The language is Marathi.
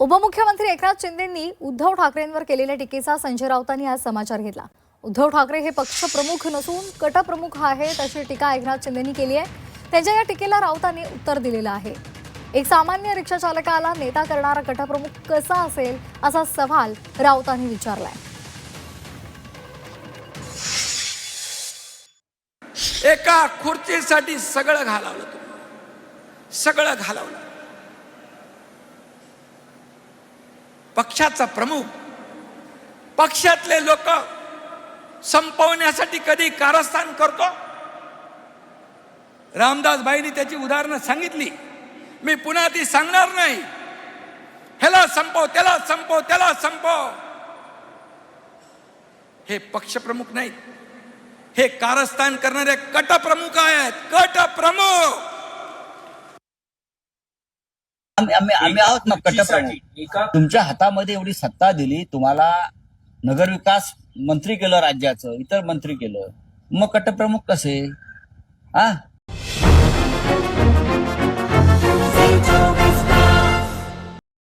उपमुख्यमंत्री एकनाथ शिंदेंनी उद्धव ठाकरेंवर केलेल्या टीकेचा संजय राऊतांनी आज समाचार घेतला. उद्धव ठाकरे हे पक्षप्रमुख नसून गटप्रमुख आहेत अशी टीका एकनाथ शिंदेंनी केली आहे. त्यांच्या या टीकेला राऊतांनी उत्तर दिलेलं आहे. एक सामान्य रिक्षा चालकाला नेता करणारा गटप्रमुख कसा असेल असा सवाल राऊतांनी विचारलाय. एका खुर्चीसाठी सगळं घालावलं तुम्ही. सगळं घालवलं. पक्षाचा प्रमुख. पक्षातले लोक संपवण्यासाठी कधी कारस्थान करतो? रामदासबाईंनी त्याची उदाहरणं सांगितली. मी पुन्हा ती सांगणार नाही. ह्याला संपव त्याला संपव त्याला संपव. हे पक्षप्रमुख नाहीत. हे कारस्थान करणारे कटप्रमुख आहेत कटप्रमुख आम्ही आम्ही आम्ही आहोत ना कटप्रमुख तुमच्या हातामध्ये एवढी सत्ता दिली तुम्हाला नगरविकास मंत्री केलं राज्याचं इतर मंत्री केलं. मग कटप्रमुख कसे? हा